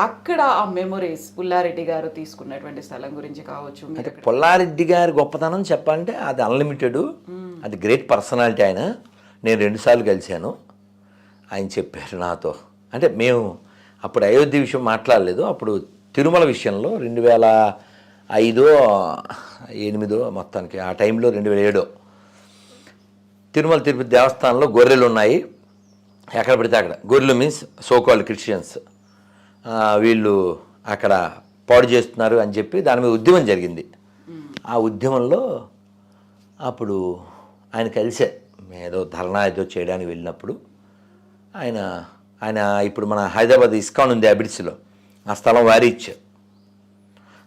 అక్కడ ఆ మెమొరీస్ పుల్లారెడ్డి గారు తీసుకున్నటువంటి స్థలం గురించి కావచ్చు అంటే పుల్లారెడ్డి గారి గొప్పతనం చెప్పాలంటే అది అన్లిమిటెడ్ అది గ్రేట్ పర్సనాలిటీ ఆయన. నేను రెండుసార్లు కలిశాను. ఆయన చెప్పారు నాతో. అంటే మేము అప్పుడు అయోధ్య విషయం మాట్లాడలేదు. అప్పుడు తిరుమల విషయంలో రెండు వేల ఐదో ఎనిమిదో మొత్తానికి ఆ టైంలో రెండు వేల ఏడో. తిరుమల తిరుపతి దేవస్థానంలో గొర్రెలు ఉన్నాయి ఎక్కడ పడితే అక్కడ. గొర్రెలు మీన్స్ సోకాల్ క్రిస్టియన్స్ వీళ్ళు అక్కడ పాడు చేస్తున్నారు అని చెప్పి దాని మీద ఉద్యమం జరిగింది. ఆ ఉద్యమంలో అప్పుడు ఆయన కలిసే. ఏదో ధర్నా ఏదో చేయడానికి వెళ్ళినప్పుడు ఆయన ఆయన ఇప్పుడు మన హైదరాబాద్ ఇస్కాన్ ఉంది అబిడ్స్లో. ఆ స్థలం వారి ఇచ్చారు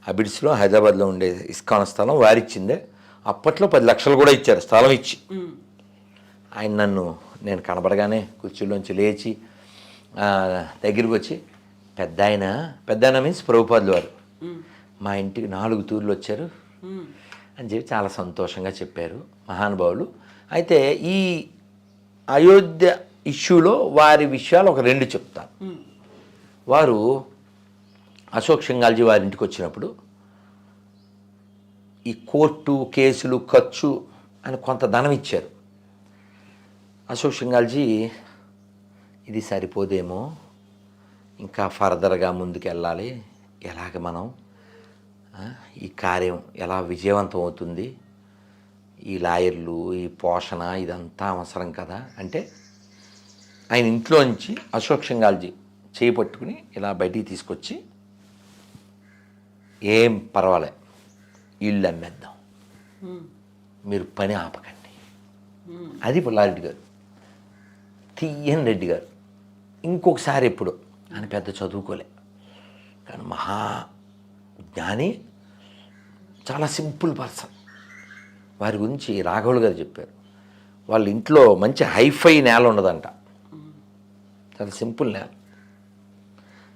అబిడ్స్లో హైదరాబాద్లో ఉండే ఇస్కాన్ స్థలం వారిచ్చిందే. అప్పట్లో పది లక్షలు కూడా ఇచ్చారు స్థలం ఇచ్చి. ఆయన నన్ను నేను కనబడగానే కుర్చీలోంచి లేచి దగ్గరికి వచ్చి పెద్ద ఆయన పెద్ద ఆయన మీన్స్ ప్రభుపాదులు వారు. మా ఇంటికి నాలుగు తూర్లు వచ్చారు. అని చెప్పి చాలా సంతోషంగా చెప్పారు మహానుభావులు. అయితే ఈ అయోధ్య ఇష్యూలో వారి విషయాలు ఒక రెండు చెప్తాను. వారు అశోక్ సింగాల్జీ వారి ఇంటికి వచ్చినప్పుడు ఈ కోర్టు కేసులు ఖర్చు అని కొంత ధనం ఇచ్చారు. అశోక్ సింగాల్జీ ఇది సరిపోదేమో ఇంకా ఫర్దర్గా ముందుకు వెళ్ళాలి ఎలాగ మనం ఈ కార్యం ఎలా విజయవంతం అవుతుంది? ఈ లాయర్లు ఈ పోషణ ఇదంతా అవసరం కదా? అంటే ఆయన ఇంట్లోంచి అశోక్ సింగాల్జీ చేయి పట్టుకుని ఇలా బయటికి తీసుకొచ్చి ఏం పర్వాలే ఇల్లు అమ్మేద్దాం. మీరు పని ఆపకండి. అది పుల్లారెడ్డి గారు. తీయన్ రెడ్డి గారు. ఇంకొకసారి ఎప్పుడు ఆయన పెద్ద చదువుకోలే. కానీ మహా జ్ఞాని చాలా సింపుల్ పర్సన్. వారి గురించి రాఘవులు గారు చెప్పారు. వాళ్ళ ఇంట్లో మంచి హైఫై నేల ఉండదంట చాలా సింపుల్ నేల.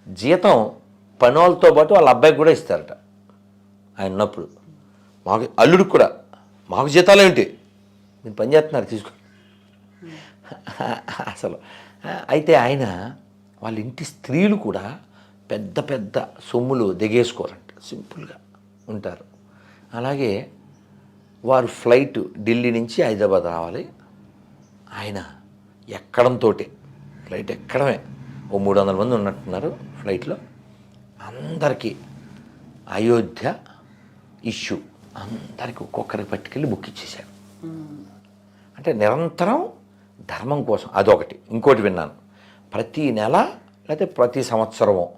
జీతం పని వాళ్ళతో పాటు వాళ్ళ అబ్బాయికి కూడా ఇస్తారట. ఆయన ఉన్నప్పుడు. మాకు అల్లుడికి కూడా. మాకు జీతాలు ఏంటి మీరు పని చేస్తున్నారు తీసుకో. అసలు. అయితే ఆయన వాళ్ళ ఇంటి స్త్రీలు కూడా పెద్ద పెద్ద సొమ్ములు దిగేసుకోరంట సింపుల్గా ఉంటారు. అలాగే వారు ఫ్లైట్ ఢిల్లీ నుంచి హైదరాబాద్ రావాలి. ఆయన ఎక్కడంతో ఫ్లైట్ ఎక్కడమే ఓ మూడు వందల మంది ఉన్నట్టున్నారు ఫ్లైట్లో. అందరికీ అయోధ్య ఇష్యూ అందరికీ ఒక్కొక్కరికి పట్టుకెళ్ళి బుక్ ఇచ్చేశారు. అంటే నిరంతరం ధర్మం కోసం అదొకటి. ఇంకోటి విన్నాను. ప్రతి నెల లేకపోతే ప్రతి సంవత్సరము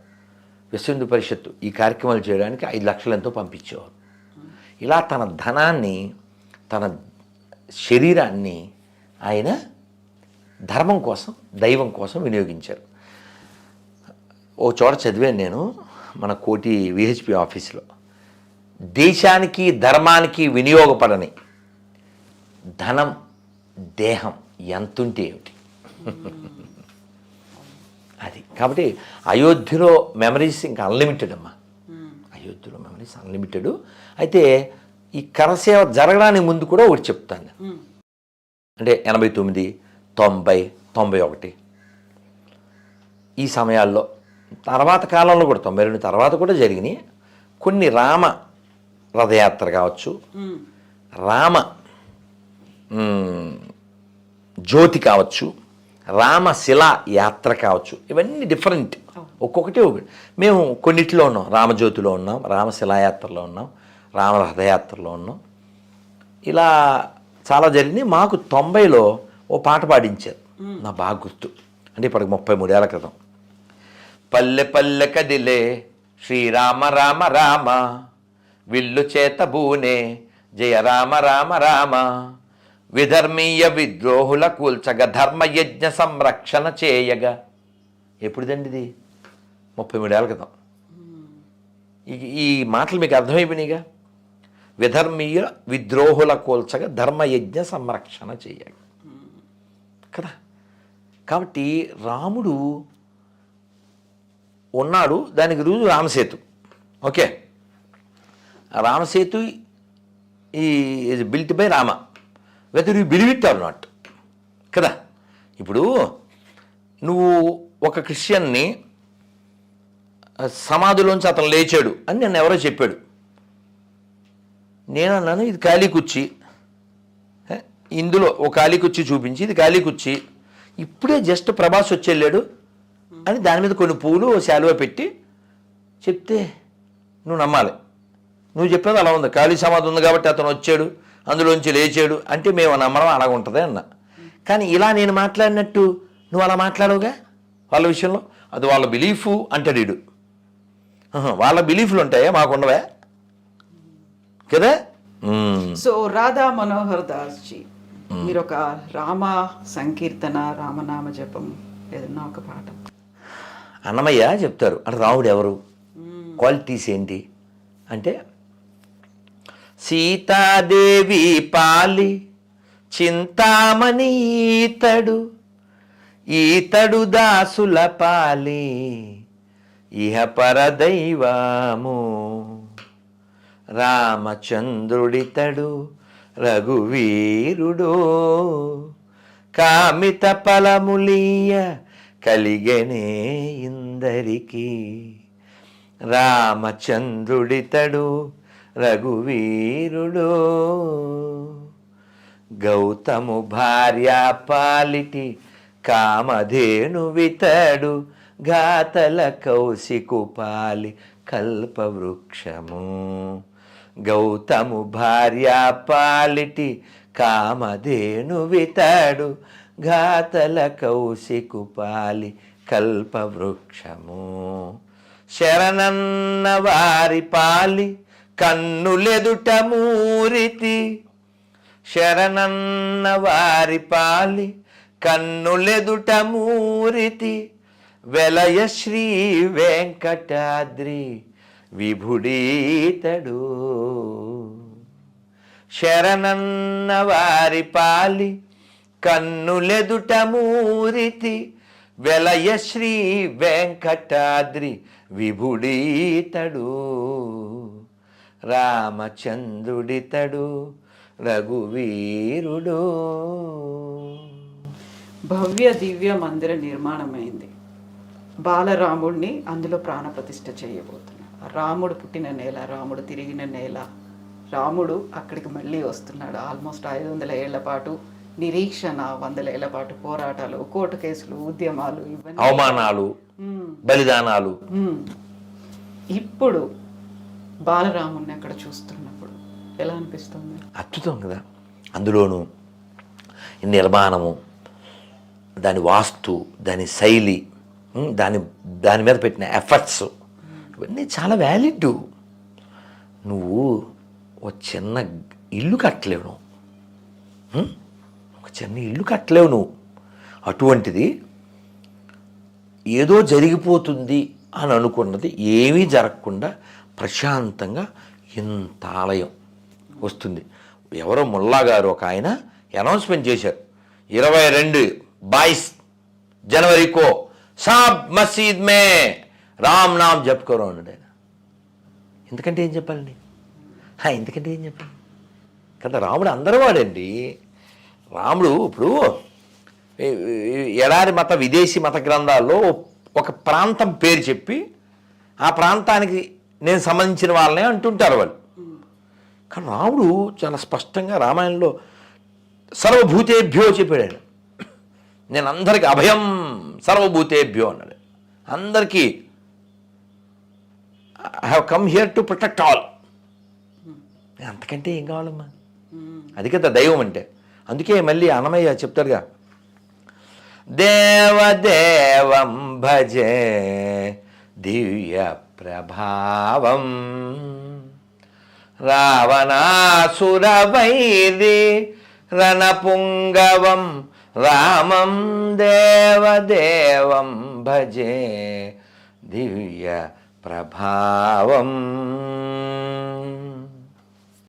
విశ్వహిందు పరిషత్తు ఈ కార్యక్రమాలు చేయడానికి ఐదు లక్షలు ఎంతో పంపించేవారు. ఇలా తన ధనాన్ని తన శరీరాన్ని ఆయన ధర్మం కోసం దైవం కోసం వినియోగించారు. ఓ చోట చదివాను నేను మన కోటి విహెచ్పి ఆఫీస్లో. దేశానికి ధర్మానికి వినియోగపడని ధనం దేహం ఎంతుంటే ఏమిటి? కాబట్టి అయోధ్యలో మెమరీస్ ఇంకా అన్లిమిటెడ్ అమ్మా. అయోధ్యలో మెమరీస్ అన్లిమిటెడ్ అయితే ఈ కరసేవ జరగడానికి ముందు కూడా ఒకటి చెప్తాను. అంటే ఎనభై తొమ్మిది తొంభై తొంభై ఒకటి. ఈ సమయాల్లో తర్వాత కాలంలో కూడా తొంభై రెండు తర్వాత కూడా జరిగినాయి. కొన్ని రామ రథయాత్ర కావచ్చు రామ జ్యోతి కావచ్చు రామశిల యాత్ర కావచ్చు. ఇవన్నీ డిఫరెంట్ ఒక్కొక్కటి ఒకటి మేము కొన్నిట్లో ఉన్నాం. రామజ్యోతిలో ఉన్నాం రామశిలాయాత్రలో ఉన్నాం రామ రథయాత్రలో ఉన్నాం. ఇలా చాలా జరిగినాయి. మాకు తొంభైలో ఓ పాట పాడించారు. నా బాగా గుర్తు. అంటే ఇప్పటికి ముప్పై మూడేళ్ళ క్రితం. పల్లె పల్లె కదిలే శ్రీరామ రామ రామ. విల్లు చేత బూనే. జయ రామ రామ రామ. విధర్మీయ విద్రోహుల కూల్చగ ధర్మయజ్ఞ సంరక్షణ చేయగా. ఎప్పుడుదండి ఇది? ముప్పై మూడేళ్ళ క్రితం. ఈ- ఈ మాటలు మీకు అర్థమైపోయినాయిగా? విధర్మీయ విద్రోహుల కూల్చగా ధర్మయజ్ఞ సంరక్షణ చేయగా. కదా? కాబట్టి రాముడు ఉన్నాడు దానికి రోజు రామసేతు. ఓకే? రామసేతు ఈ built by Rama whether you believe it or not కదా? ఇప్పుడు నువ్వు ఒక క్రిస్టియన్ని సమాధిలోంచి అతను లేచాడు అని నన్ను ఎవరో చెప్పాడు. నేను అన్నాను ఇది ఖాళీ కుర్చీ. ఇందులో ఒక ఖాళీ కుర్చీ చూపించి ఇది ఖాళీ కుర్చీ. ఇప్పుడే జస్ట్ ప్రభాస్ వచ్చి వెళ్ళాడు అని దాని మీద కొన్ని పూలు శాలువ పెట్టి చెప్తే నువ్వు నమ్మాలి. నువ్వు చెప్పేది అలా ఉంది. ఖాళీ సమాధి ఉంది కాబట్టి అతను వచ్చాడు. అందులోంచి లేచాడు. అంటే మేము నమ్మడం అలాగ ఉంటుంది అన్న. కానీ ఇలా నేను మాట్లాడినట్టు నువ్వు అలా మాట్లాడవుగా? వాళ్ళ విషయంలో? అది వాళ్ళ బిలీఫు అంటాడు వీడు వాళ్ళ బిలీఫ్లు ఉంటాయా? మాకు ఉండవా? కదా. సో రాధా మనోహర్ దాస్ జీ మీరు ఒక రామ సంకీర్తన రామనామ జపం ఏదన్నా ఒక పాట. అన్నమయ్య చెప్తారు. అంటే రాముడు ఎవరు? క్వాలిటీస్ ఏంటి? అంటే సీతాదేవి పాలి చింతామణి ఈతడు ఈతడు దాసుల పాలి ఇహ పరదైవాము. రామచంద్రుడితడు రఘువీరుడు కామిత ఫలములీయ కలిగనే ఇందరికీ. రామచంద్రుడితడు రఘువీరుడు. గౌతము భార్య పాలిటి కామధేను వితడు ఘాతల కౌశికు పాలి కల్పవృక్షము. గౌతము భార్య పాలిటి కామధేను వితడు ఘాతల కౌశికు పాలి కల్పవృక్షము. శరణన్న వారి పాలి కన్నులెదుట మూరితి శరణన్న వారి పాలి కన్నులెదుట మూరితి వెలయ శ్రీ వెంకటాద్రి విభుడీతడు. శరణన్న వారి పాలి కన్నులెదుట మూరితి వెలయ శ్రీ వెంకటాద్రి విభుడీతడు. రామచంద్రుడితడు రఘువీరుడు. భవ్య దివ్య మందిర నిర్మాణమైంది. బాలరాముడిని అందులో ప్రాణప్రతిష్ఠ చేయబోతున్నారు. రాముడు పుట్టిన నేల రాముడు తిరిగిన నేల. రాముడు అక్కడికి మళ్ళీ వస్తున్నాడు. ఆల్మోస్ట్ ఐదు వందల ఏళ్ళ పాటు నిరీక్షణ వందల ఏళ్ళ పాటు పోరాటాలు కోర్టు కేసులు ఉద్యమాలు ఇవన్నీ అవమానాలు. బలిదానాలు. ఇప్పుడు బాలరాముని అక్కడ చూస్తున్నప్పుడు ఎలా అనిపిస్తుంది? అద్భుతం కదా. అందులోనూ నిర్మాణము దాని వాస్తు దాని శైలి దాని దాని మీద పెట్టిన ఎఫర్ట్స్ ఇవన్నీ చాలా వ్యాలిడ్. నువ్వు ఒక చిన్న ఇల్లు కట్టలేవు నువ్వు. ఒక చిన్న ఇల్లు కట్టలేవు నువ్వు. అటువంటిది ఏదో జరిగిపోతుంది అని అనుకున్నది ఏమీ జరగకుండా ప్రశాంతంగా ఇంత ఆలయం వస్తుంది. ఎవరో ముల్లా గారు ఒక ఆయన అనౌన్స్మెంట్ చేశారు. ఇరవై రెండు బాయిస్ జనవరి కో సాబ్ మసీద్ మే రామ్ నామ్ జపుకోరు అన్నాడు ఆయన. ఎందుకంటే ఏం చెప్పాలండి? ఎందుకంటే ఏం చెప్పాలి? కదా రాముడు అందరూ వాడండి. రాముడు ఇప్పుడు ఎడారి మత విదేశీ మత గ్రంథాల్లో ఒక ప్రాంతం పేరు చెప్పి ఆ ప్రాంతానికి నేను సంబంధించిన వాళ్ళనే అంటుంటారు వాళ్ళు. కానీ రాముడు చాలా స్పష్టంగా రామాయణంలో సర్వభూతేభ్యో చెప్పాడు. ఆయన నేను అందరికీ అభయం సర్వభూతేభ్యో అన్నాడు. అందరికీ I have come here to protect all అంతకంటే ఏం కావాలమ్మా? అది కదా దైవం అంటే. అందుకే మళ్ళీ అన్నమయ్య చెప్తారుగా దేవదేవం భజే దివ్య ప్రభావం. రావణాసురవైది రణపుంగవం రామం దేవదేవం భజే దివ్య ప్రభావం.